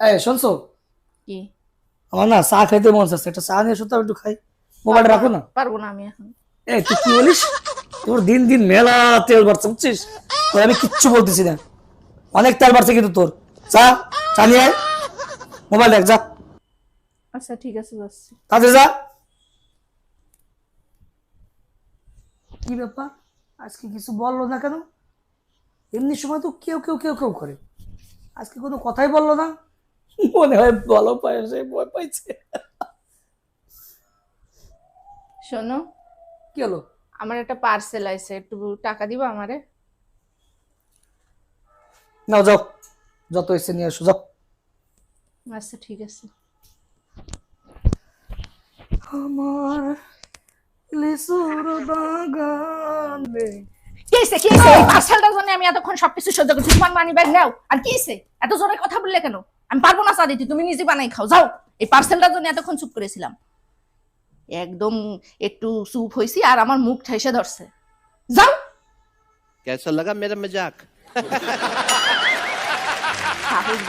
এই শুনছো? কি? আমার না চা খাইতে মন চাচ্ছে। একটা চা নিয়ে আমি একটু খাই। মোবাইলটা রাখো না পারব না আমি এখন। এই তুই কি বলিস? তোর দিন দিন মেলা তেল বাড়ছে বুঝছিস? তোর আমি কিচ্ছু বলতেছি না। অনেক তেল বাড়ছে কিন্তু তোর। চা চা নিয়ে আয়। মোবাইল দেখ যা। আচ্ছা ঠিক আছে যাচ্ছি। তাড়াতাড়ি যা। কি ব্যাপার? আজকে কিছু বলল না কেন? এমনি সময় তো কেউ কেউ কেউ কেউ করে। আজকে কোনো কথাই বলল না। মনে হয় ভালো পাইছে ভয় পাইছে। শোনো কি হলো? আমার একটা পার্সেল আছে একটু টাকা দিবা আমারে? নাও যাও। যত এসে নিয়ে আসো যাও। আচ্ছা ঠিক আছে। আমার লিসুর বাগানে। কি হইছে কি হইছে? এই পার্সেলটার জন্য আমি এতক্ষণ সবকিছু সহ্য করছি। তোমার মানি ব্যাগ নাও। আর কি হইছে? এত জোরে কথা বললে কেন? আমি পারব না সাদিতি তুমি নিজে বানাই খাও যাও। এই পার্সেলটার জন্য এতক্ষণ চুপ করেছিলাম। একদম একটু চুপ হয়েছি আর আমার মুখ ঠেসে ধরছে। যাও। কেসা লাগা মেরা মজাক। সাহস